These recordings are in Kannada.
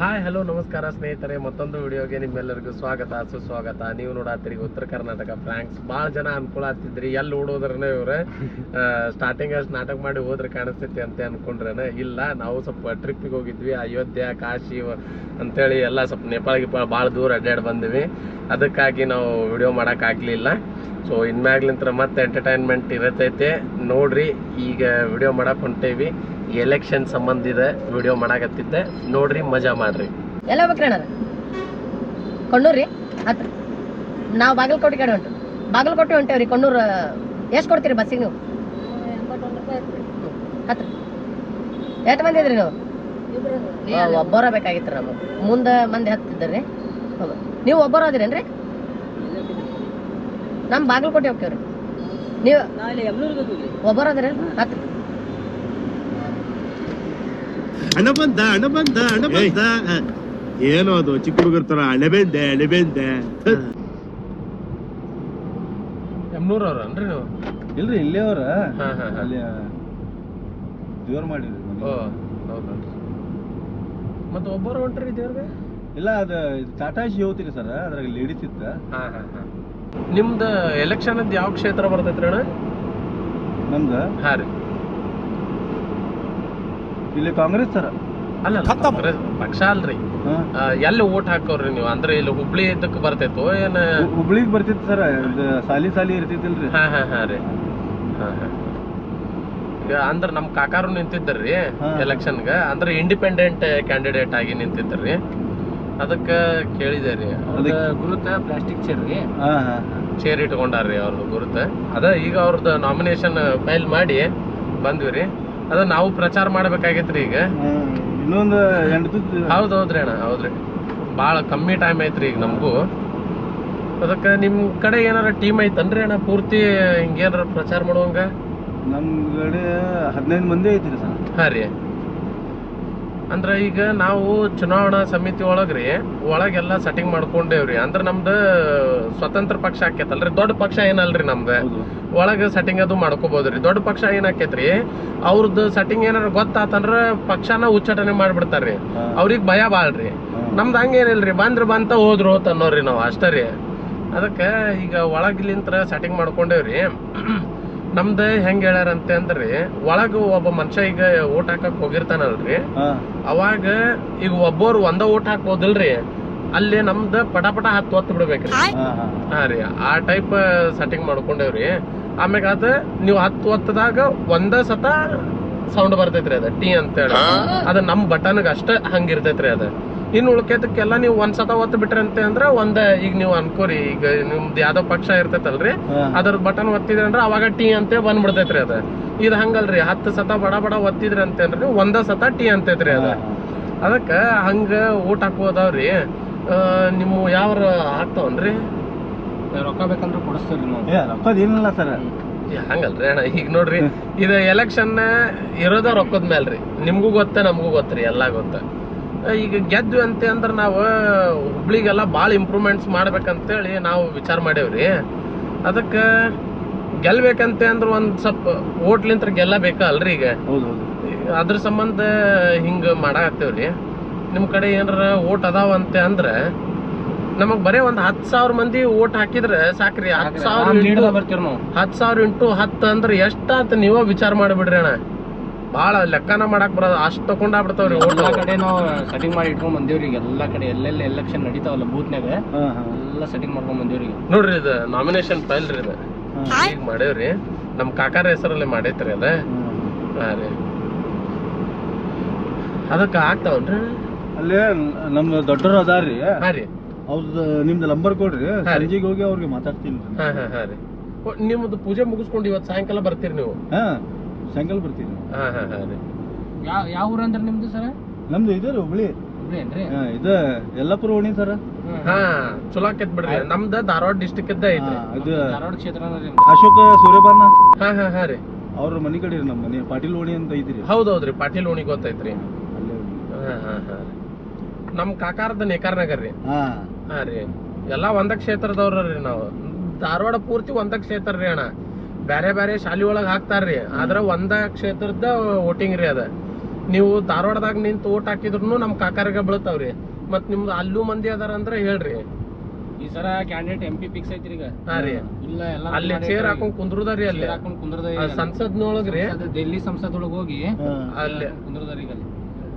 ಹಾಯ್ ಹಲೋ ನಮಸ್ಕಾರ ಸ್ನೇಹಿತರೆ, ಮತ್ತೊಂದು ವಿಡಿಯೋಗೆ ನಿಮ್ಮೆಲ್ಲರಿಗೂ ಸ್ವಾಗತ, ಸುಸ್ವಾಗತ. ನೀವು ನೋಡತ್ತೀರಿ ಉತ್ತರ ಕರ್ನಾಟಕ ಫ್ರಾಂಕ್ಸ್ ಭಾಳ ಜನ ಅನುಕೂಲ ಆಗ್ತಿದ್ರಿ. ಎಲ್ಲಿ ಓಡೋದ್ರನೆ ಇವ್ರೆ ಸ್ಟಾರ್ಟಿಂಗ್ ಅಷ್ಟು ನಾಟಕ ಮಾಡಿ ಹೋದ್ರೆ ಕಾಣಿಸ್ತೈತಿ ಅಂತ ಅನ್ಕೊಂಡ್ರೇನೆ ಇಲ್ಲ. ನಾವು ಸ್ವಲ್ಪ ಟ್ರಿಪ್ಪಿಗೆ ಹೋಗಿದ್ವಿ, ಅಯೋಧ್ಯೆ, ಕಾಶಿ ಅಂತೇಳಿ ಎಲ್ಲ ಸ್ವಲ್ಪ ನೇಪಾಳ ಗಿಪಾಳ ಭಾಳ ದೂರ ಅಡ್ಡಾಡಿ ಬಂದ್ವಿ. ಅದಕ್ಕಾಗಿ ನಾವು ವಿಡಿಯೋ ಮಾಡೋಕ್ಕಾಗಲಿಲ್ಲ ಸೊ ಇನ್ಮ್ಯಾಗ್ಲಿಂತ್ರ ಮತ್ತೆ ಎಂಟರ್ಟೈನ್ಮೆಂಟ್ ಇರತೈತೆ. ನೋಡ್ರಿ ಈಗ ವಿಡಿಯೋ ಮಾಡಕ್ ಹೊಂಟೇವಿ. ಎಲೆಕ್ಷನ್ ಸಂಬಂಧಿದ ವಿಡಿಯೋ ಮಾಡಾಕತ್ತಿದ್ದೆ. ನೋಡ್ರಿ ಮಜಾ ಮಾಡ್ರಿ. ಎಲ್ಲ ಹೋಗ್ಬೇಕ್ರಿ ಅಣ್ಣ ಕೊಣ್ಣೂರಿ ಹತ್ರ ನಾವು ಬಾಗಲಕೋಟೆ ಕಡೆ ಹೊಂಟು ಬಾಗಲಕೋಟೆ ಹೊಂಟೇವ್ರಿ ಕೊಣ್ಣೂರು ಎಷ್ಟು ಕೊಡ್ತೀರಿ ಬಸ್ಸಿಗೆ ನೀವು? ಹತ್ರ ಎಷ್ಟು ಮಂದಿ ಇದ್ರಿ ನೀವು? ಒಬ್ಬರ ಬೇಕಾಗಿತ್ತು ನಮಗೆ. ಮುಂದೆ ಮಂದಿ ಹತ್ತಿದ್ರಿ ನೀವು ಒಬ್ಬರ ಅದಿರೇನ್ರಿ? ನಮ್ಮ ಬಾಗಲಕೋಟೆ ಹೋಗ್ತೇವ್ರಿ. ನೀವು ಒಬ್ಬರು ಅದಿರ ಹತ್ರ ಹಣ ಬಂದ ಹಣ ಬಂದ ಹಣ ಬಂದ. ಏನೋ ಅದು ಚಿಕ್ಕ ಹುಡುಗರ ತರ ಅಣಬೆಂದೆ ಅಣಬೆಂದೆ ಎಮ್ನೂರ್ ಅವ್ರ ಅನ್ರಿ ನೀವು ಇಲ್ರಿ ಇಲ್ಲೇ ಅವ್ರ. ಹಾ ಹಾ ಹಾ. ಅಲ್ಲಿ ದೇವ್ರ ಮಾಡಿರಿ ಮತ್ತೆ ಒಬ್ಬರು ಹೊಂಟ್ರಿ ದೇವ್ರಿಗೆ? ಇಲ್ಲ ಅದು ಟಾಟಾ ಶಿ ಹೋಗ್ತೀರಿ ಸರ್ ಅದ್ರಾಗ ಲೇಡೀಸ್ ಇತ್ತ. ಹಾ ಹಾ ಹಾ. ನಿಮ್ದು ಎಲೆಕ್ಷನ್ ಅಂತ ಯಾವ ಕ್ಷೇತ್ರ ಬರ್ತೈತ್ರಿ ಅಣ್ಣ? ನಮ್ದ? ಹಾ ರೀ. ಇಲ್ಲಿ ಕಾಂಗ್ರೆಸ್ ಸರ್. ಅಲ್ಲ ಕಾಂಗ್ರೆಸ್ ಪಕ್ಷ ಅಲ್ರಿ. ಆ, ಎಲ್ಲಿ ಓಟ್ ಹಾಕೋರಿ ನೀವು? ಅಂದ್ರೆ ಇಲ್ಲಿ ಹುಬ್ಳಿ ಇದಕ್ಕೆ ಬರ್ತೈತೋ ಏನ? ಹುಬ್ಳಿಗ್ ಬರ್ತಿತ್ತು ಸರ್ ಇದು ಸಾಲಿ ಸಾಲಿ ಇರ್ತಿತ್ತಿಲ್ರಿ. ಹಾ ಹಾ ಹಾ ರೀ. ಹಾ ಹಾ. ಈಗ ಅಂದ್ರ ನಮ್ ಕಾಕಾರು ನಿಂತಿದ್ದರ್ರಿ ಹಾ. ಎಲೆಕ್ಷನ್ಗ ಅಂದ್ರೆ ಇಂಡಿಪೆಂಡೆಂಟ್ ಕ್ಯಾಂಡಿಡೇಟ್ ಆಗಿ ನಿಂತಿದ್ದರ್ರಿ. ಅದಕ್ಕ ಕೇಳಿದೆ ರೀ. ಅದಕ್ಕೆ- ಗುರುತ ಪ್ಲಾಸ್ಟಿಕ್ ಚೇರ್ ರೀ. ಹಾ ಹಾ ಚೇರ್ ಇಟ್ಕೊಂಡಾರ್ರಿ ಅವ್ರದ್ದು ಗುರುತ. ಅದ ಈಗ ಅವ್ರದ್ದು ನಾಮಿನೇಷನ್ ಫೈಲ್ ಮಾಡಿ ಬಂದ್ವಿ ರೀ. ಅದ ನಾವು ಪ್ರಚಾರ ಮಾಡ್ಬೇಕಾಗೈತ್ರಿ ಈಗ. ಇನ್ನೊಂದು ಎಂಟು ಹೌದ್ ಹೌದ್ರಿ ಅಣ್ಣ ಹೌದ್ರಿ ಭಾಳ ಕಮ್ಮಿ ಟೈಮ್ ಐತ್ರಿ ಈಗ ನಮಗೂ. ಅದಕ್ಕೆ ನಿಮ್ಮ ಕಡೆ ಏನಾರ ಟೀಮ್ ಐತನ್ರಿ ಅಣ್ಣ ಪೂರ್ತಿ ಹಿಂಗೇನಾರ ಪ್ರಚಾರ ಮಾಡುವಂಗ? ನಮ್ಮ ಕಡೆ ಹದಿನೈದು ಮಂದಿ ಐತ್ರಿ ಸರ್. ಹಾಂ ರೀ. ಅಂದ್ರ ಈಗ ನಾವು ಚುನಾವಣಾ ಸಮಿತಿ ಒಳಗ್ರಿ ಒಳಗೆಲ್ಲ ಸೆಟ್ಟಿಂಗ್ ಮಾಡ್ಕೊಂಡೇವ್ರಿ. ಅಂದ್ರೆ ನಮ್ದು ಸ್ವತಂತ್ರ ಪಕ್ಷ ಆಕೇತಲ್ರಿ ದೊಡ್ಡ ಪಕ್ಷ ಏನಲ್ರಿ ನಮ್ದು? ಒಳಗ ಸೆಟ್ಟಿಂಗ್ ಅದು ಮಾಡ್ಕೋಬಹುದ್ರಿ ದೊಡ್ಡ ಪಕ್ಷ ಏನಾಕೇತ್ರಿ ಅವ್ರದ್ದು ಸೆಟ್ಟಿಂಗ್ ಏನಾರ ಗೊತ್ತಾತಂದ್ರ ಪಕ್ಷನ ಉಚ್ಚಾಟನೆ ಮಾಡ್ಬಿಡ್ತಾರ್ರಿ. ಅವ್ರಿಗೆ ಭಯ ಬಾಳ್ರಿ. ನಮ್ದು ಹಂಗೇನಿಲ್ರಿ ಬಂದ್ರ ಬಂತ ಹೋದ್ರು ಅನ್ನೋರಿ ನಾವು ಅಷ್ಟೇ ರೀ. ಅದಕ್ಕೆ ಈಗ ಒಳಗಿಲಿಂತ್ರ ಸೆಟ್ಟಿಂಗ್ ಮಾಡ್ಕೊಂಡೇವ್ರಿ. ನಮ್ದು ಹೆಂಗ್ ಹೇಳ್ಯಾರಂತೆ ಅಂದ್ರಿ ಒಳಗ ಒಬ್ಬ ಮನುಷ್ಯ ಈಗ ಓಟ್ ಹಾಕಕ್ ಹೋಗಿರ್ತಾನಲ್ರಿ. ಅವಾಗ ಈಗ ಒಬ್ಬರು ಒಂದ ಓಟ್ ಹಾಕ್ಬೋದಿಲ್ರಿ ಅಲ್ಲಿ ನಮ್ದ ಪಟ ಪಟ ಹತ್ತು ಹೊತ್ತು ಬಿಡ್ಬೇಕ್ರಿ. ಹಾ ರೀ ಆ ಟೈಪ್ ಸೆಟ್ಟಿಂಗ್ ಮಾಡ್ಕೊಂಡೇವ್ರಿ. ಆಮ್ಯಾಗ ಅದ ನೀವು ಹತ್ತು ಹೊತ್ತದಾಗ ಒಂದ ಸತ ಸೌಂಡ್ ಬರ್ತೈತ್ರಿ ಅದ ಟಿ ಅಂತೇಳಿ ಅದ ನಮ್ ಬಟನ್ಗ ಅಷ್ಟ ಹಂಗಿರ್ತೈತ್ರಿ ಅದ. ಇನ್ನು ಉಳ್ಕೇದಕ್ಕೆಲ್ಲ ನೀವು ಒಂದ್ ಸತ ಒತ್ತು ಬಿಟ್ರಂತೆ ಅಂದ್ರೆ ಒಂದ ಈಗ ನೀವು ಅನ್ಕೋರಿ ಈಗ ನಿಮ್ದು ಯಾವ್ದೋ ಪಕ್ಷ ಇರ್ತೈತಲ್ರಿ. ಅದ್ರ ಬಟನ್ ಒತ್ತಿದ್ರಿ ಅಂದ್ರೆ ಅವಾಗ ಟಿ ಅಂತ ಬಂದ್ಬಿಡ್ತೈತ್ರಿ ಅದ. ಇದು ಹಂಗಲ್ರಿ ಹತ್ತು ಸತ ಬಡ ಬಡ ಒತ್ತಿದ್ರಿ ಅಂದ್ರೆ ಒಂದ ಸತ ಟಿ ಅಂತೈತ್ರಿ ಅದ. ಅದಕ್ಕ ಹಂಗ ಊಟ ಹಾಕೋದವ್ರಿ ನಿಮ್ಮ ಯಾವ ಹಾಕ್ತಾವನ್ರಿ? ರೊಕ್ಕ ಬೇಕಂದ್ರೆ ಕೊಡಿಸ್ತೀರಿ ರೊಕ್ಕದ ಏನಿಲ್ಲ ಸರ್. ಹಂಗಲ್ರಿ ಅಣ್ಣ ಈಗ ನೋಡ್ರಿ ಇದು ಎಲೆಕ್ಷನ್ ಇರೋದ ರೊಕ್ಕದ ಮೇಲ್ರಿ. ನಿಮ್ಗೂ ಗೊತ್ತ ನಮಗೂ ಗೊತ್ತ್ರಿ ಎಲ್ಲಾ ಗೊತ್ತ. ಈಗ ಗೆದ್ವಿ ಅಂತ ಅಂದ್ರೆ ನಾವು ಹುಬ್ಳಿಗೆಲ್ಲ ಭಾಳ ಇಂಪ್ರೂವ್ಮೆಂಟ್ಸ್ ಮಾಡ್ಬೇಕಂತೇಳಿ ನಾವು ವಿಚಾರ ಮಾಡೇವ್ರಿ. ಅದಕ್ಕೆ ಗೆಲ್ಬೇಕಂತೆ ಅಂದ್ರೆ ಒಂದು ಸ್ವಲ್ಪ ಓಟ್ಲಿಂತ ಗೆಲ್ಲಬೇಕ ಅಲ್ರಿ ಈಗ? ಹೌದು ಹೌದು ಅದ್ರ ಸಂಬಂಧ ಹಿಂಗ ಮಾಡಾಕತ್ತೇವ್ರಿ. ನಿಮ್ಮ ಕಡೆ ಏನಾರ ಓಟ್ ಅದಾವ ಅಂತ ಅಂದ್ರೆ ನಮಗ್ ಬರೇ ಒಂದ್ ಹತ್ ಸಾವಿರ ಮಂದಿ ಓಟ್ ಹಾಕಿದ್ರೆ ಸಾಕ್ರಿ. ಹತ್ ಸಾವಿರ ಬರ್ತೀವಿ ನಾವು. ಹತ್ ಸಾವಿರ ಇಂಟು ಹತ್ತು ಅಂದ್ರೆ ಎಷ್ಟಾತ ನೀವ ವಿಚಾರ ಮಾಡಿಬಿಡ್ರಿ ಅಣ್ಣ. ಬಾಳ ಲೆಕ್ಕನ ಮಾಡಕ್ ಬರೋದು ಅಷ್ಟ್ ತಕೊಂಡಾಗ್ಬಿಡ್ತಾವ್ರಿ ಓಟ್ ಎಲ್ಲಾ ಕಡೆ ನಾವು ಸೆಟ್ಟಿಂಗ್ ಮಾಡಿ ಇಟ್ಕೊಂಡ್ ಬಂದೇವ್ರಿ ಈಗ ಎಲ್ಲಾ ಕಡೆ ಎಲ್ಲೆಲ್ಲ ಎಲೆಕ್ಷನ್ ನಡೀತಾವಲ್ಲ ಬೂತ್ನ್ಯಾಗ ಹಾ ಹಾ. ಎಲ್ಲ ಸೆಟ್ಟಿಂಗ್ ಮಾಡ್ಕೊಂಡ್ ಬಂದೇವ್ರಿ ನೋಡ್ರಿ ಇದು ನಾಮಿನೇಷನ್ ಫೈಲ್ ರೀ ಇದು. ಈಗ ಮಾಡೇವ್ರಿ. ನಮ್ ಕಾಕಾರ ಹೆಸರಲ್ಲಿ ಮಾಡೈತ್ರಿ ಅದ. ಹಾ. ರೀ. ಅದಕ್ಕ ಆಗ್ತಾವನ್ರಿ? ಅಲ್ಲೇ ನಮ್ ದೊಡ್ಡರು ಅದಾರಿ ಹಾ ರೀ. ಅವ್ರದ್ದು ನಿಮ್ದು ನಂಬರ್ ಕೊಡ್ರಿ. ಸಂಜೆಗೆ ಹೋಗಿ ಅವ್ರಿಗೆ ಮಾತಾಡ್ತೀನಿ. ಹಾ ಹಾ ಹಾ ರೀ. ಓ, ನಿಮ್ದು ಪೂಜೆ ಮುಗಿಸ್ಕೊಂಡು ಇವತ್ತು ಸಾಯಂಕಾಲ ಬರ್ತೀರಿ ನೀವು? ಹಾ. ಸಾಯಂಕಾಲ ಬರ್ತೀವಿ ಹಾಂ ಹಾಂ ಹಾಂ ರೀ. ಯಾವ ಯಾವ ಊರ ಅಂದ್ರೆ ನಿಮ್ದು ಸರ್? ನಮ್ದು ಇದು ರೀ ಹುಬ್ಳಿ. ಹುಬ್ಳಿ ಏನ್ರಿ? ಹಾ, ಇದು ಯಲ್ಲಾಪುರ ಓಣಿ ಸರ್. ಹಾ ಚಲೋ ಆಕೈತ್ ಬಿಡ್ರಿ. ನಮ್ದ ಧಾರವಾಡ ಡಿಸ್ಟಿಕ್ ಇದ್ದ ಐತ್ರಿ. ಇದು ಧಾರವಾಡ ಕ್ಷೇತ್ರ ಅಂದ್ರೆ ಅಶೋಕ ಸೂರ್ಯಬಾನ ಹಾ ಹಾಂ ಹಾಂ ರೀ. ಅವ್ರ ಮನೆ ಕಡೆ ರೀ ನಮ್ಮ ಮನೆ. ಪಾಟೀಲ್ ಓಣಿ ಅಂತ ಐತ್ರಿ. ಹೌದೌದ್ರಿ ಪಾಟೀಲ್ ಓಣಿ ಗೊತ್ತೈತ್ರಿ. ಅಲ್ಲೇ ಹಾ ಹಾಂ ಹಾ ರೀ. ನಮ್ ಕಾಕಾರದ ನೇಕಾರ್ ನಗರ್ ರೀ. ಹಾ. ಹಾ ರೀ. ಎಲ್ಲಾ ಒಂದ ಕ್ಷೇತ್ರದವ್ರ ರೀ ನಾವು. ಧಾರವಾಡ ಪೂರ್ತಿ ಒಂದ ಕ್ಷೇತ್ರ ರೀ ಅಣ್ಣ. ಬ್ಯಾರೆ ಬ್ಯಾರೆ ಶಾಲಿ ಒಳಗ್ ಹಾಕ್ತಾರ್ರಿ. ಆದ್ರ ಒಂದ ಕ್ಷೇತ್ರದ ವೋಟಿಂಗ್ ರೀ ಅದ. ನೀವು ಧಾರವಾಡದಾಗ ನಿಂತು ಓಟ್ ಹಾಕಿದ್ರು ನಮ್ ಕಾಕಾರಿಗೆ ಬೀಳ್ತಾವ್ರಿ. ಮತ್ ನಿಮ್ದು ಅಲ್ಲೂ ಮಂದಿ ಅದಾರ ಅಂದ್ರ ಹೇಳ್ರಿ. ಈ ಸರ ಕ್ಯಾಂಡಿಡೇಟ್ ಎಂ ಪಿ ಫಿಕ್ಸ್ ಐತ್ರಿ ಈಗ. ಹಾ ರೀ. ಇಲ್ಲ ಎಲ್ಲ ಅಲ್ಲಿ ಚೇರ್ ಹಾಕೊಂಡ್ ಕುಂದ್ರದಾರಿ ಅಲ್ಲಿ. ಹಾಕೊಂಡ್ ಕುಂದ್ರದ ಸಂಸದ್ನೊಳಗ್ರಿ ಡೆಲ್ಲಿ ಸಂಸದೊಳಗ ಹೋಗಿ ಅಲ್ಲಿ ಕುಂದ್ರದಾರಿ ಈಗ ಅಲ್ಲಿ.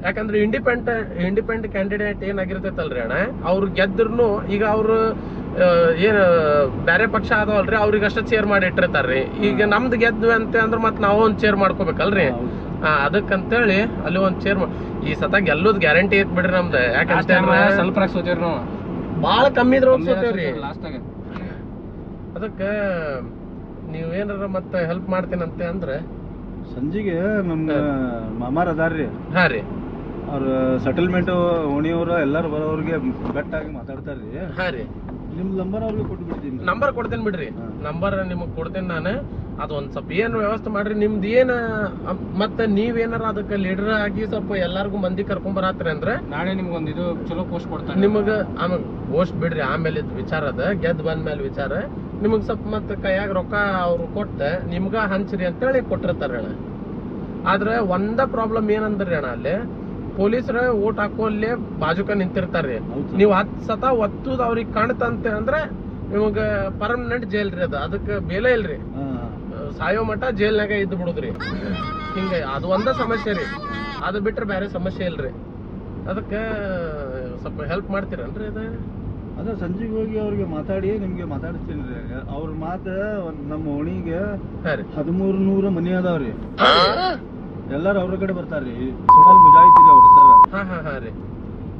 ಯಾಕಂದ್ರೆ ಇಂಡಿಪೆಂಡೆಂಟ್ ಇಂಡಿಪೆಂಡೆಂಟ್ ಕ್ಯಾಂಡಿಡೇಟ್ ಏನಾಗಿರ್ತೈತಲ್ರಿ ಅಣ್ಣ? ಅವ್ರು ಗೆದ್ರುನು ಈಗ ಅವ್ರು ಏನ್ ಬ್ಯಾರೆ ಪಕ್ಷ ಅದಾವಲ್ರಿ ಅವ್ರಿಗೆ ಅಷ್ಟ ಚೇರ್ ಮಾಡಿ ಇಟ್ಟಿರ್ತಾರ್ರಿ. ಈಗ ನಮ್ದು ಗೆದ್ವಿ ಅಂತ ಅಂದ್ರ ಮತ್ ನಾವು ಒಂದ್ ಚೇರ್ ಮಾಡ್ಕೋಬೇಕಲ್ರಿ. ಹಾ ಅದಕ್ಕಂತೇಳಿ ಅಲ್ಲಿ ಒಂದ್ ಚೇರ್ ಈ ಸತ ಗೆಲ್ಲೋದ್ ಗ್ಯಾರಂಟಿ ಐತ್ ಬಿಡ್ರಿ ನಮ್ದು. ಟೈಮ್ ಸ್ವಲ್ಪ ರಾಕ್ ಸೋತೇವ್ರಿ ನಾವು. ಬಾಳ ಕಮ್ಮಿ ಇದ್ರ ಸೋತೇವ್ರಿ. ಲಾಸ್ಟಾಗ ಅದಕ್ಕ ನೀವ್ ಏನಾರ ಮತ್ತೆ ಹೆಲ್ಪ್ ಮಾಡ್ತೀನಂತೆ ಅಂದ್ರೆ? ಸಂಜಿಗೆ ನಮ್ಮ ಮಾಮಾರ್ ಅದಾರ್ರಿ. ಹಾ ರೀ. ಅವ್ರ ಸೆಟಲ್ಮೆಂಟ್ ಓಣಿಯವ್ರ ಎಲ್ಲಾರು ಬರೋರ್ಗೆ ಬೆಟ್ಟಾಗಿ ಮಾತಾಡ್ತಾರ್ರಿ. ಹಾ ರೀ. ನಿಮ್ ನಂಬರ್ ಅವ್ರಿಗೆ ನಂಬರ್ ಕೊಡ್ತೇನೆ ಬಿಡ್ರಿ. ನಂಬರ್ ನಿಮಗ್ ಕೊಡ್ತೇನೆ ನಾನು. ಅದು ಒಂದ್ ಸ್ವಲ್ಪ ಏನ್ ವ್ಯವಸ್ಥೆ ಮಾಡ್ರಿ. ನಿಮ್ದು ಏನು ಮತ್ತೆ ನೀವೇನಾರ ಅದಕ್ಕೆ ಲೀಡರ್ ಆಗಿ ಸ್ವಲ್ಪ ಎಲ್ಲಾರ್ಗು ಮಂದಿ ಕರ್ಕೊಂಡ್ ಬರತ್ರಿ ಅಂದ್ರೆ ನಾಳೆ ನಿಮ್ಗೊಂದ್ ಇದು ಚಲೋ ಪೋಸ್ಟ್ ಕೊಡ್ತಾರೆ. ನಿಮಗ ಆಮೇಲೆ ಪೋಸ್ಟ್ ಬಿಡ್ರಿ. ಆಮೇಲೆ ಇದ್ ವಿಚಾರ ಅದ. ಗೆದ್ ಬಂದ್ಮೇಲೆ ವಿಚಾರ. ನಿಮಗ್ ಸ್ವಲ್ಪ ಮತ್ತೆ ಕೈಯಾಗ ರೊಕ್ಕ ಅವ್ರು ಕೊಟ್ಟ ನಿಮ್ಗ ಹಂಚ್ರಿ ಅಂತೇಳಿ ಕೊಟ್ಟಿರ್ತಾರ ಅಣ್ಣ ಆದ್ರೆ ಒಂದ ಪ್ರಾಬ್ಲಮ್ ಏನಂದ್ರಿ ಅಣ್ಣ ಅಲ್ಲಿ? ಪೊಲೀಸರ ಓಟ್ ಹಾಕೋಲ್ಲೇ ಬಾಜುಕ ನಿಂತಿರ್ತಾರ್ರಿ ನೀವು ಹತ್ತು ಸತ ಒತ್ತುದ್ ಅವ್ರಿಗೆ ಕಾಣ್ತಂತೆ ಅಂದ್ರೆ ನಿಮಗ ಪರ್ಮನೆಂಟ್ ಜೈಲ್ ರೀ ಅದು. ಅದಕ್ಕೆ ಬೇಲೆ ಇಲ್ರಿ. ಸಾಯೋ ಮಠ ಜೈಲ್ನಾಗ ಇದ್ದು ಬಿಡುದ್ರಿ. ಹಿಂಗ ಅದು ಒಂದ ಸಮಸ್ಯೆ ರೀ. ಅದು ಬಿಟ್ರೆ ಬೇರೆ ಸಮಸ್ಯೆ ಇಲ್ರಿ ಅದಕ್ಕೆ ಸ್ವಲ್ಪ ಹೆಲ್ಪ್ ಮಾಡ್ತೀರನ್ರಿ ಅದು? ಅದ ಸಂಜೆಗೆ ಹೋಗಿ ಅವ್ರಿಗೆ ಮಾತಾಡಿ ನಿಮ್ಗೆ ಮಾತಾಡಿಸ್ತೀನಿ ರೀ. ಅವ್ರ ಮಾತ ನಮ್ಮ ಓಣಿಗೆ ಹದಿಮೂರು ನೂರ ಮನಿ ಅದಾವ್ರಿ. ಎಲ್ಲಾರು ಅವ್ರ ಕಡೆ ಬರ್ತಾರ್ರಿ. ಸುಮಾರು ಮುಜಾಹಿದ್ರಿ ಅವ್ರು ಸರ್ ಹಾ ಹಾ ಹಾ ರೀ.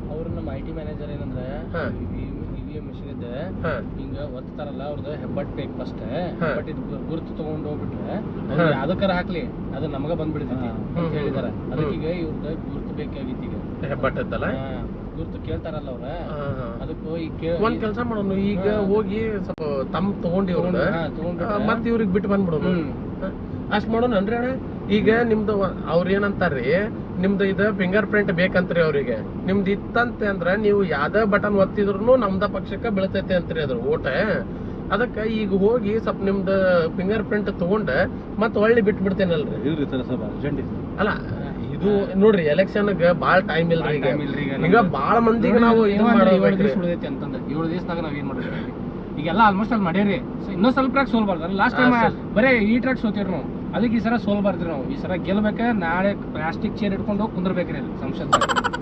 ಅವ್ರು ನಮ್ಮ ಐ ಟಿ ಮ್ಯಾನೇಜರ್ ಏನಂದ್ರೆ ಹಾ. ಇವಿ ಮಿಷಿನ್ ಇದ್ದೆ ಹಾ. ಹಿಂಗ ಒತ್ತಾರಲ್ಲ ಅವ್ರದ್ದು ಹೆಬ್ಬಟ್ ಬೇಕು ಫಸ್ಟ್ ಹಾ. ಬಟ್ ಇದು ಗುರುತು ತಗೊಂಡ್ ಹೋಗ್ಬಿಟ್ರೆ ಹಾ. ಯಾವ್ದಕ್ಕಾರ ಹಾಕ್ಲಿ ಅದು ನಮಗ ಬಂದ್ಬಿಡ್ತೈತಿ ಹಾ. ಅಂತ ಹ್ಮ್, ಹೇಳಿದಾರ ಹ್ಮ್. ಅದಕ್ಕೆ ಈಗ ಇವ್ರದ್ದು ಗುರುತು ಬೇಕಾಗಿತ್ತು ಈಗ. ಹೆಬ್ಬಟ್ಟದ್ದಲ್ಲ ಹಾ, ಗುರುತು ಕೇಳ್ತಾರಲ್ಲ ಅವ್ರ. ಹಾ ಹಾ. ಅದಕ್ಕೂ ಈಗ ಒಂದ್ ಕೆಲಸ ಮಾಡೋಣ ಈಗ ಹಾ. ಹೋಗಿ ಸ್ವಲ್ಪ ತಮ್ ತಗೊಂಡಿ ತಗೊಂಡ್- ಹಾ, ತಗೊಂಡ್ಬಿಟ್ರೆ- ಮತ್ ಇವ್ರಿಗೆ ಬಿಟ್ಟು ಬಂದ್ಬಿಡೋಣ ಹ್ಮ್. ಅಷ್ಟ್ ಮಾಡೋಣ ಅಣ್ಣ? ಈಗ ನಿಮ್ದು ಅವ್ರ ಏನಂತಾರ್ರಿ ನಿಮ್ದು ಇದು ಫಿಂಗರ್ ಪ್ರಿಂಟ್ ಬೇಕಂತ್ರಿ ಅವ್ರಿಗೆ. ನಿಮ್ದು ಇತ್ತಂತೆ ಅಂದ್ರ ನೀವು ಯಾವ್ದೇ ಬಟನ್ ಒತ್ತಿದ್ರು ನಮ್ದ ಪಕ್ಷಕ್ಕೆ ಬೀಳ್ತೈತೆ ಅಂತ್ರಿ ಅದ್ರ ಓಟ. ಅದಕ್ಕ ಈಗ ಹೋಗಿ ಸ್ವಲ್ಪ ನಿಮ್ದು ಫಿಂಗರ್ ಪ್ರಿಂಟ್ ತಗೊಂಡ ಮತ್ ಒಳ್ಳೆ ಬಿಟ್ಟು ಬಿಡ್ತೇನಲ್ರಿ ಅಲ್ಲ ಇದು ನೋಡ್ರಿ ಎಲೆಕ್ಷನ್ ಭಾಳ ಟೈಮ್ ಇಲ್ರಿ ಈಗ. ಈಗ. ಬಾಳ ಮಂದಿಗೆ ನಾವು ಇದು ಏಳು ಮಾಡೋದ್ರಿ ದಿವಸ ಉಳಿದೈತಿ ಅಂತಂದ್ರೆ ಏಳು ದಿವಸದಾಗ ನಾವ್ ಏನ್ ಮಾಡ್ಬೇಕು ಈಗೆಲ್ಲ ಆಲ್ಮೋಸ್ಟ್ ಅಲ್ಲಿ ಮಾಡ್ಯಾರಿ ಇನ್ನೂ ಸ್ವಲ್ಪ ಟ್ರ್ಯಾಕ್ ಸೋಲ್ಬಾರ್ದು ಲಾಸ್ಟ್ ಟೈಮ್ ಬರೇ ಈ ಟ್ರಾಕ್ ಸೋತಿವ್ರಿ ನಾವು. ಅದಕ್ಕೆ ಈ ಸಲ ಸೋಲ್ಬಾರ್ದ್ರಿ ನಾವು. ಈ ಸಲ ಗೆಲ್ಬೇಕ ನಾಳೆ ಪ್ಲಾಸ್ಟಿಕ್ ಚೇರ್ ಇಟ್ಕೊಂಡು ಹೋಗಿ ಕುಂದ್ರಬೇಕ್ರಿ ಅಲ್ಲಿ ಸಂಸತ್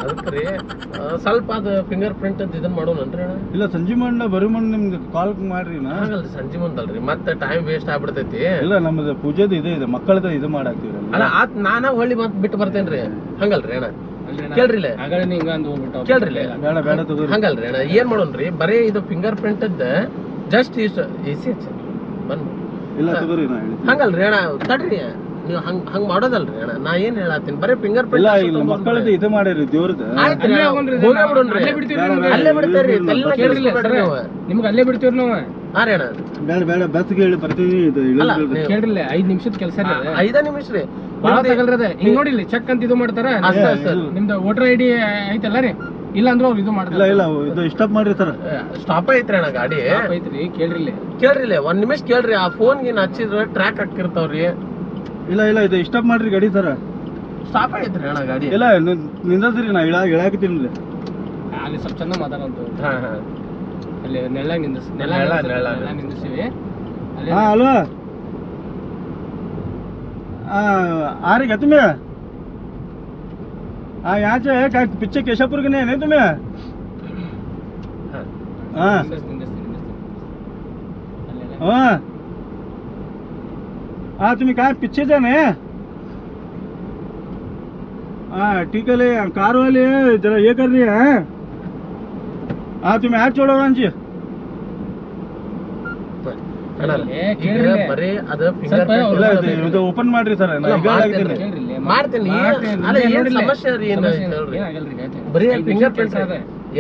ಅದಕ್ಕೆ ಸ್ವಲ್ಪ ಅದು ಫಿಂಗರ್ ಪ್ರಿಂಟ್ ಇದನ್ನ ಮಾಡೋಣನ್ರಿ ಅಣ್ಣ ಇಲ್ಲ ಸಂಜೆ ಮಣ್ಣ ಬರೀ ಮಣ್ಣ ನಿಮ್ಗೆ ಕಾಲ್ ಮಾಡ್ರಿ ನಾ ಆಗಲ್ರಿ ಸಂಜೆ ಮುಂದಲ್ರಿ ಮತ್ತೆ ಟೈಮ್ ವೇಸ್ಟ್ ಆಗ್ಬಿಡ್ತೈತಿ. ಇಲ್ಲ ನಮ್ದು ಪೂಜೆದು ಇದೆ ಇದೆ. ಮಕ್ಕಳದ ಇದು ಮಾಡಾಕ್ತಿವ್ರಿ ಅಲ್ಲ ಆತ್ ನಾನ ಹೊಳ್ಳಿ ಮತ್ ಬಿಟ್ಟು ಬರ್ತೇನ್ರಿ. ಹಂಗಲ್ರಿ ಅಣ್ಣ? ಕೇಳ್ರಿ ಇಲ್ಲಿ. ಆಗಳೇ ಹಿಂಗ ಅಂದ್ ಹೋಗ್ಬಿಟ್ಟು ಕೇಳ್ರಿ. ಬೇಡ ಬೇಡ ತಗೋರಿ. ಹಂಗಲ್ರಿ ಅಣ್ಣ? ಏನ್ ಮಾಡೋಣ್ರಿ? ಬರೀ ಇದು ಫಿಂಗರ್ ಪ್ರಿಂಟ್ ಜಸ್ಟ್ ಇಷ್ಟ ಎಸಿ ಬಂದ್ ಇಲ್ಲ ತಗೋರಿ ನಾ ಹಂಗಲ್ರಿ ಅಣ್ಣ ತಡ್ರಿ. ನೀವು ಹಂಗ್ ಹಂಗ್ ಮಾಡೋದಲ್ರಿ ಅಣ್ಣ. ನಾ ಏನ್ ಹೇಳತ್ತೀನಿ? ಬರೀ ಫಿಂಗರ್ ಇಲ್ಲ ಪ್ರಿಂಟ್ ಇಲ್ಲ ಮಕ್ಕಳದ ಇದು ಮಾಡಿರಿ ದೇವ್ರದ್ದು. ಅಲ್ಲೇ ಅಣ್ಣ, ಬಿಡೋಣ್ರಿ. ಅಲ್ಲೇ ಬಿಡ್ತೀವ್ರಿ ಬೇಡ, ಅಲ್ಲೇ ಬಿಡ್ತೇವ್ರಿ ತಲೆನ ಕೆಡಿಸ್ಕೊಬೇಡ್ರಿ. ನೀವು. ನಿಮ್ಗೆ ಅಲ್ಲೇ ಬಿಡ್ತೀವ್ರಿ ನಾವು. ಹಾ ರೀ ಅಣ್ಣ. ಬೇಡ ಬೇಡ ಬಸ್ಗೆ ಹೇಳಿ ಬರ್ತೀವಿ ಇದು ಅಲ್ಲ. ನೀವು- ಕೇಳ್ರಿ ಐದ್ ನಿಮಿಷದ ಕೆಲಸ ಅದು. ಐದ ನಿಮಿಷ ರೀ. ಭಾಳ ತಗಲ್ರಿ ಅದ. ಹಿಂಗ್ ನೋಡಿಲ್ಲ ಚೆಕ್ ಅಂತ ಇದು ಮಾಡ್ತಾರ. ಅಷ್ಟೇ ಅಷ್ಟೇ. ನಿಮ್ದು ವೋಟರ್ ಐಡಿ ಐತಲ್ಲ ರೀ? ಇಲ್ಲಾಂದ್ರೆ ಅವ್ರು ಇದು ಮಾಡಿಲ್ಲ ಇಲ್ಲ ಇದು ಸ್ಟಾಪ್ ಮಾಡಿರ್ತಾರ. ಸ್ಟಾಪ್ ಐತ್ರಿ ಅಣ್ಣ ಗಾಡಿ. ಐತ್ರಿ ಕೇಳ್ರಿ ಕೇಳ್ರಿ ಒಂದ್ ನಿಮಿಷ ಕೇಳ್ರಿ ಆ ಫೋನ್ ಗಿನ್ ಹಚ್ಚಿದ್ರ ಟ್ರ್ಯಾಕ್ ಹಾಕಿರ್ತಾವ್ರಿ ಇಲ್ಲ ಇಲ್ಲ ಇದು ಸ್ಟಾಪ್ ಮಾಡ್ರಿ ಗಾಡಿ ತರ ಸ್ಟಾಪ್ ಐತ್ರಿ ಅಣ್ಣ ಗಾಡಿ. ಇಲ್ಲ ನಿಂದ್ರಿ ನಾ ಇಳಾ ಇಳಾಕತ್ತೀನಿ ಅಲ್ಲಿ ಸ್ವಲ್ಪ ಚಂದ ಮಾತಾಡಂತ ಅಲ್ಲಿ ನೆಲ ನಿಂದ್ರಿಸಿ ನೆಲ ನೆಲ ನಿಂದ್ರಿಸಿವಿ. ಅಲ್ವಾ? ಆರಿಗೆ ಹತ್ತಿನ हाँ यहाँ से है क्या पीछे केशापुर के नहीं है नहीं तुम्हें हाँ ನಿಂದಿಸ್ ನಿಂದಿಸ್ ನಿಂದಿಸ್ ಅಲ್ಲಿ ಎಲ್ಲ- हाँ हाँ तुम्हें कहा पीछे जाना है हाँ ठीक है ले कार वाले जरा ये कर रही है हाँ तुम्हें हाथ छोड़ो जी ಅಣ್ಣ ಏ, ಈಗ ಕೇಳ್ರಿ. ಬರೀ ಅದ ಫಿಂಗರ್ ಸ್ವಲ್ಪ ಅವ್ರು- ಇಲ್ಲ ಪ್ರಿಂಟ್ ಇದು- ಇದು ಓಪನ್ ಮಾಡ್ರಿ ಸರ್ ಅಲ್ಲ, ಮಾಡ್ತೇನೆ. ಮಾಡ್ತೀನಿ. ಸಮಸ್ಯೆ ರೀ. ಬರೀ ಫಿಂಗರ್ ಪ್ರಿಂಟ್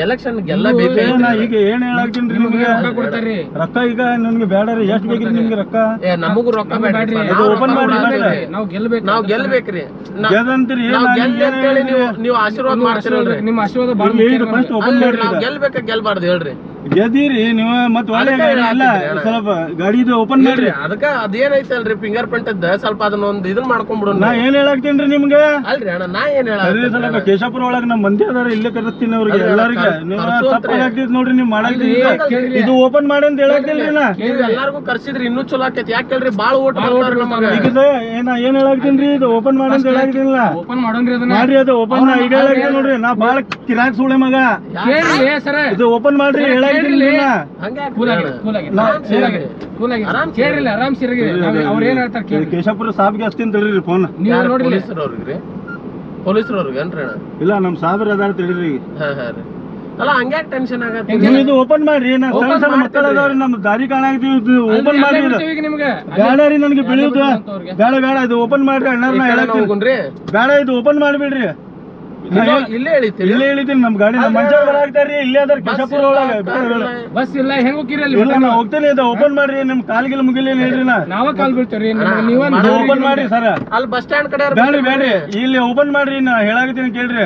ಎಲೆಕ್ಷನ್ ಎಲ್ಲ ನೀವು ಬೇಕು ಏನ ನಾ ಈಗ ಏನ್ ಹೇಳಾಕ್ತೀನಿ ನಿಮ್ಗೆ? ನಿಮ್ಗೆ ಕೊಡ್ತಾರ್ರಿ ರೊಕ್ಕ ಈಗ ನನ್ಗೆ ಬೇಡ ರೀ ಎಷ್ಟು ಬೇಕ್ರಿ ನಿಮ್ಗೆ ರೊಕ್ಕ? ಏ ನಮಗೂ ರೊಕ್ಕ ನಮ್ಗ್ ಬೇಡ್ರಿ ಬ್ಯಾಡ್ರಿ. ಇದು ನಾವು open ಮಾಡಿ. ನಾವು ಗೆಲ್ಬೇಕು. ನಾವ್ ಗೆದಂತೀರಿ ನಾವ್ ನೀವು ಆಶೀರ್ವಾದ ನಿಮ್ಮ ಮಾಡ್ತಿರಲ್ರಿ. ನಿಮ್ಮ ಆಶೀರ್ವಾದ ಮಾಡ್ರಿ ನಾವ್ ಗೆಲ್ಬಾರ್ದು ಹೇಳ್ರಿ. ಗೆದ್ದೀರಿ ನೀವು ಮತ್ತೆ ಒಳ್ಳೆ ಗಾಡಿ ಅಣ್ಣ. ಸ್ವಲ್ಪ ಗಾಡಿದು ಓಪನ್ ಮಾಡ್ರಿ. ಅದಕ್ಕ ಅದೇನೈತೆ ಅಲ್ರಿ ಫಿಂಗರ್ ಪ್ರಿಂಟ್ ಇದ್ದ ಸ್ವಲ್ಪ ಅದನ್ನ ಒಂದ್ ಇದನ್ ಮಾಡ್ಕೊಂಡ್ಬಿಡು ನಾ ಏನ್ ಹೇಳಾಕ್ತೇನ್ರಿ ನಿಮ್ಗೆ? ಅಲ್ರಿ ಅಣ್ಣ ನಾ ಏನ್ ಅದೇ ಹೇಳ. ಸ್ವಲ್ಪ ಕೇಶಾಪುರ ಒಳಗ ನಮ್ ಮಂದಿ ಅದಾರ ಇಲ್ಲೇ ಕರೆಸ್ತೀನಿ ಅವ್ರಿಗೆ ಎಲ್ಲಾರಿಗೆ. ನೀವು ನೋಡ್ರಿ ನಿಮ್ ಮಾಡಿ ಇದು ಓಪನ್ ಮಾಡಿ ಅಂತ ಹೇಳಾಕ್ತಿಲ್ರಿ ನಾ. ನೀವ್ ಎಲ್ಲಾರ್ಗು ಕರ್ಸಿದ್ರಿ ಇನ್ನೂ ಚಲೋ ಆಕೈತಿ. ಯಾಕೆ ಹೇಳ್ರಿ ಬಾಳ ಓಟ್ ಬರ್ತಾರ ನಮಗ. ಈಗ ಏನ ಏನ್ ಹೇಳಾಕ್ತೀನ್ರಿ ಇದು ಓಪನ್ ಮಾಡಿ ಅಂತ ಹೇಳಾಕ್ತಿಲ್ಲ. ಓಪನ್ ಮಾಡೋಣ್ರಿ ಅದನ್ನ. ಮಾಡ್ರಿ ಅದು ಓಪನ್ ನಾ ಈಗ ಹೇಳಾಕ್ತೀನಿ ನೋಡ್ರಿ ನಾ ಬಾಳ ಕಿರಾಕ್ ಸುಳೆ ಮಗ. ಇದು ಓಪನ್ ಮಾಡ್ರಿ ಹೇಳಾಕ್ತೀನಿ ಕೇಳ್ರಿ. ಆರಾಮ್ ಅವ್ರ ಏನ್ ಹೇಳ್ತಾರ ಕೇಳಿ. ಕೇಶಪುರ ಸಾಬ್ಗೆ ಅಷ್ಟೇನ್ ತಿಳಿರಿ ಫೋನ್ ನೀವು ನೋಡ್ರಿ. ಪೊಲೀಸರವ್ರಿಗೆ ಏನ್ರಿ ಅಣ್ಣ? ಇಲ್ಲ ನಮ್ ಸಾಬ್ರ ಅದಾರ ತಿಳಿರಿ. ಹಾ ಹಾ ಅಲ್ಲ ಹಂಗ್ಯಾಕ್ ಟೆನ್ಷನ್ ಆಗತ್ತೆ? ಇದು ಓಪನ್ ಮಾಡ್ರಿ. ನಾ ಸಣ್ಣ ಸಣ್ಣ ಮಕ್ಕಳು ಮಾಡ್ತೀರಿ. ಅದಾವ್ರಿ ನಮ್ ದಾರಿ ಕಾಣಾಕ್ತಿವಿ. ಇದು ಓಪನ್ ಮಾಡ್ರಿ. ಬೇಡ ರೀ ನನಗೆ ಬೆಳೆಯುದು. ಬೇಡ ಬೇಡ ಇದು ಓಪನ್ ಮಾಡ್ರಿ ಅಣ್ಣಾರ ನಾ ಹೇಳಾಕ್ತೀನಿ ಬೇಡ ಇದು ಓಪನ್ ಮಾಡ್ಬಿಡ್ರಿ. ಇಲ್ಲೇ ಹೇಳಿತೀರಿ ಇಲ್ಲೇ ಹೇಳಿದ್ದೀನಿ ನಮ್ ಗಾಡಿ ನಮ್ಮ ಮಂಜಾರ್ ಬರಾಕ್ತಾರ್ರಿ ಇಲ್ಲೇ ಅದಾರ ಕೆಶಪುರ ಒಳಗ ಬಸ್ ಇಲ್ಲ ಹೆಂಗ್ ಹೋಗಿರಿ ಅಲ್ಲಿ? ಇಲ್ಲ ನಾ ಹೋಗ್ತೇನೆ ಇದು ಓಪನ್ ಮಾಡ್ರಿ ನಿಮ್ ಕಾಲ್ಗಿಲ್ ಮುಗಿಲಿ ಹೇಳ್ರಿ ನಾ. ನಾವ ಕಾಲ್ ಬೀಳ್ತೇವ್ರಿ ಅಣ್ಣ, ನೀವ ಓಪನ್ ಮಾಡ್ರಿ ಸರ್. ಅಲ್ಲಿ ಬಸ್ ಸ್ಟ್ಯಾಂಡ್ ಕಡೆ ಬೇಡ್ರಿ ಬೇಡ್ರಿ ಇಲ್ಲಿ ಓಪನ್ ಮಾಡ್ರಿ ನಾ ಹೇಳಾಕತ್ತೀನಿ ಕೇಳ್ರಿ.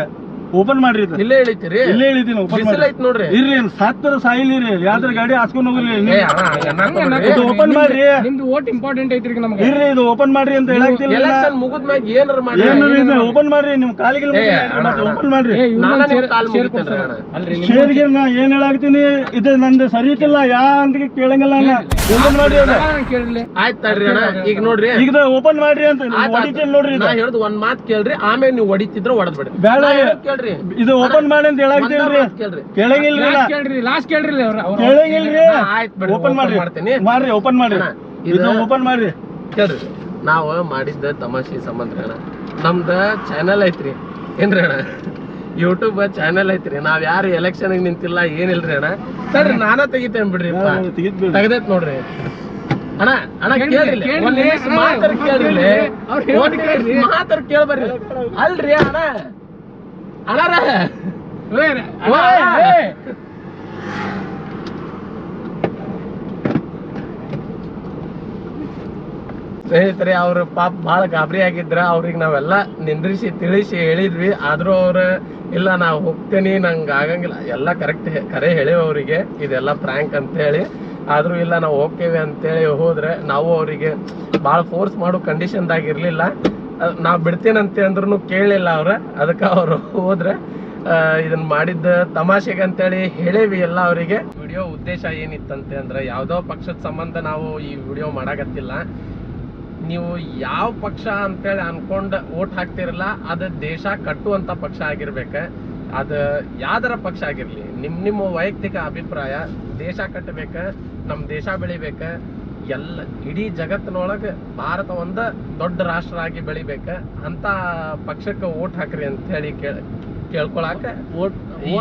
ಓಪನ್ ಮಾಡ್ರಿ ಇದು. ಇಲ್ಲೇ ಹೇಳಿತೀರಿ ಇಲ್ಲೇ ಹೇಳಿದ್ದೀನಿ ಓಪನ್ ಬಿಸಿಲ್ ಐತ್ ನೋಡ್ರಿ. ಇರ್ರಿ ಸತ್ತರ ಸಾಯಿಲಿರಿ ಯಾವ್ದ್ರ ಗಾಡಿ ಹಾಸ್ಕೊಂಡ್ ಹೋಗ್ರಿ. ಏ ನೀವು- ಅಣ್ಣ ಹಂಗ್ ಅನ್ನಕ್ ಹೋಗ್ಬೇಡ್ರಿ. ಇದು ಓಪನ್ ಮಾಡ್ರಿ. ನಿಮ್ದು ಓಟ್ ಇಂಪಾರ್ಟೆಂಟ್ ಐತ್ರಿ ನಮ್ಗೆ. ಇರ್ರಿ ಇದು ಓಪನ್ ಮಾಡ್ರಿ ಅಂತ ಹೇಳಾಕ್ತಿಲ್ಲ ಎಲೆಕ್ಷನ್ ಮುಗಿದ್ಮ್ಯಾಗ ಏನಾರ ಮಾಡಿ ಏನು ಇದು ಓಪನ್ ಮಾಡ್ರಿ. ನಿಮ್ ಕಾಲಿಗೆ ಏ, ಅಣ್ಣ. ಓಪನ್ ಮಾಡ್ರಿ. ಏ, ಇವ್ರನ್ನ ನಾನೇ ಸೇರ್- ಕಾಲ್ ಸೇರ್ ಮುಗಿತೇನ್ರಿ ಕೊಡ್ತಾರೆ. ಅಣ್ಣ. ಅಲ್ರಿ ನಿಮ್ಮ- ಶೇರ್ಗೆ ನಾ ಏನ್ ಹೇಳಾಕ್ತೀನಿ? ಇದು ನಂದು ಸರಿ ಇತ್ತಿಲ್ಲ ಯಾ ಅಂತ ಕೇಳಂಗಿಲ್ಲ ನಾ ಓಪನ್ ಮಾಡ್ರಿ ಅದು ನಾನ್ ಕೇಳ್ರಿ ಆಯ್ತ್ ತಡ್ರಿ ಅಣ್ಣ ಈಗ ನೋಡ್ರಿ. ಈಗ ಓಪನ್ ಮಾಡ್ರಿ ಅಂತ ಆಯ್ತ್ ಹೊಡಿತೀನಿ ನೋಡ್ರಿ ನಾ ಇದು ಹೇಳ್ದು ಒಂದ್ ಮಾತ್ ಕೇಳ್ರಿ ಆಮೇಲೆ ನೀವು ಹೊಡಿತಿದ್ರ ಹೊಡೆದ್ ಬಿಡ್ರಿ. ಬೇಡ. ಹೇಳೋದ್ ಕೇಳ್ರಿ. ಇದು ಓಪನ್ ಮಾಡಿ ಅಂತ ಕೇಳ್ರಿ. ಕೇಳಂಗಿಲ್ರಿ ಕೇಳ್ರಿ ಲಾಸ್ಟ್ ಕೇಳ್ರಿ ಅವ್ರ ಕೇಳಂಗಿಲ್ರಿ. ಬಿಡ್ರಿ ಓಪನ್ ಮಾಡ್ರಿ. ಮಾಡ್ತೀನಿ. ಮಾಡ್ರಿ ಓಪನ್ ಮಾಡ್ರಿ. ಇದು ಓಪನ್ ಮಾಡ್ರಿ. ಕೇಳ್ರಿ. ನಾವು ಮಾಡಿದ್ದ ತಮಾಷೆ ಸಂಬಂಧ ಅಣ್ಣ. ನಮ್ದ ಚಾನಲ್ ಐತ್ರಿ. ಏನ್ರಿ ಅಣ್ಣ? ಯೂಟ್ಯೂಬ್ ಚಾನಲ್ ಐತ್ರಿ. ನಾವ್ ಯಾರು ಎಲೆಕ್ಷನ್ ನಿಂತಿಲ್ಲ ಏನಿಲ್ರಿ ಅಣ್ಣ? ಸರ್ ನಾನ ತೆಗಿತೇನ್ ಬಿಡ್ರಿ ತೆಗಿದ್ ಬಿಡ್ರಿ. ತೆಗ್ದೈತ್ ನೋಡ್ರಿ. ಅಣ್ಣ ಅಣ್ಣ ಕೇಳ್ರಿ, ಮಾತಾರ ಕೇಳ್ರಿ. ಒಂದ್ ನಿಮಿಷ ಮಾತಾರ್ ಕೇಳ್ರಿ. ಅವ್ರ್ ಹೇಳ್ತಾರೆ ಕೇಳ್ರಿ. ಮಾತಾರ್ ಕೇಳ್ಬರ್ರಿ. ಅಲ್ರಿ ಅಣ್ಣ. ಸ್ನೇಹಿತರೆ ಅವ್ರ ಪಾಪ ಭಾಳ ಗಾಬರಿ ಆಗಿದ್ರ ಅವ್ರಿಗೆ ನಾವೆಲ್ಲ ನಿಂದ್ರಿಸಿ ತಿಳಿಸಿ ಹೇಳಿದ್ವಿ. ಆದ್ರೂ ಅವ್ರ ಇಲ್ಲ ನಾವು ಹೋಗ್ತೇನೆ ನಂಗೆ ಆಗಂಗಿಲ್ಲ. ಎಲ್ಲ ಕರೆಕ್ಟ್ ಕರೆ ಹೇಳಿವಿ ಅವರಿಗೆ ಇದೆಲ್ಲ ಪ್ರ್ಯಾಂಕ್ ಅಂತ ಹೇಳಿ ಆದ್ರೂ ಇಲ್ಲ ನಾವು ಹೋಗ್ತೇವೆ ಅಂತೇಳಿ ಹೋದ್ರೆ ನಾವು ಅವರಿಗೆ ಭಾಳ ಫೋರ್ಸ್ ಮಾಡೋ ಕಂಡೀಷನ್ದಾಗ ಇರಲಿಲ್ಲ. ನಾವು ಬಿಡ್ತೇನಂತೆ ಅಂದ್ರೂ ಕೇಳಲಿಲ್ಲ ಅವ್ರ. ಅದಕ್ಕೆ ಅವರು ಹೋದ್ರೆ ಇದನ್ನ ಮಾಡಿದ್ದ ತಮಾಷೆಗೆ ಅಂತೇಳಿ ಹೇಳೇವಿ ಎಲ್ಲ ಅವರಿಗೆ. ವಿಡಿಯೋ ಉದ್ದೇಶ ಏನಿತ್ತಂತೆ ಅಂದ್ರೆ ಯಾವುದೋ ಪಕ್ಷದ ಸಂಬಂಧ ನಾವು ಈ ವಿಡಿಯೋ ಮಾಡಾಕತ್ತಿಲ್ಲ. ನೀವು ಯಾವ ಪಕ್ಷ ಅಂತೇಳಿ ಅನ್ಕೊಂಡ್ ಓಟ್ ಹಾಕ್ತಿರಲ್ಲ, ಅದು ದೇಶ ಕಟ್ಟುವಂತ ಪಕ್ಷ ಆಗಿರ್ಬೇಕು. ಅದು ಯಾವ್ದರ ಪಕ್ಷ ಆಗಿರಲಿ ನಿಮ್ಮ ನಿಮ್ಮ ವೈಯಕ್ತಿಕ ಅಭಿಪ್ರಾಯ, ದೇಶ ಕಟ್ಟಬೇಕು ನಮ್ಮ ದೇಶ ಬೆಳಿಬೇಕ ಎಲ್ಲ ಇಡೀ ಜಗತ್ತಿನೊಳಗೆ ಭಾರತ ಒಂದು ದೊಡ್ಡ ರಾಷ್ಟ್ರ ಆಗಿ ಬೆಳಿಬೇಕ. ಅಂತ ಪಕ್ಷಕ್ಕೆ ಓಟ್ ಹಾಕ್ರಿ ಅಂತ ಹೇಳಿ ಕೇಳ ಕೇಳ್ಕೊಳಕ ಓಟ್ ಈ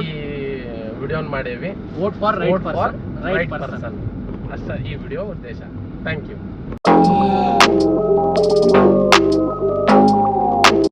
ವಿಡಿಯೋನ್ ಮಾಡೇವಿ. Vote for right for right person. ಅಷ್ಟ ಈ ವಿಡಿಯೋ ಉದ್ದೇಶ. Thank you.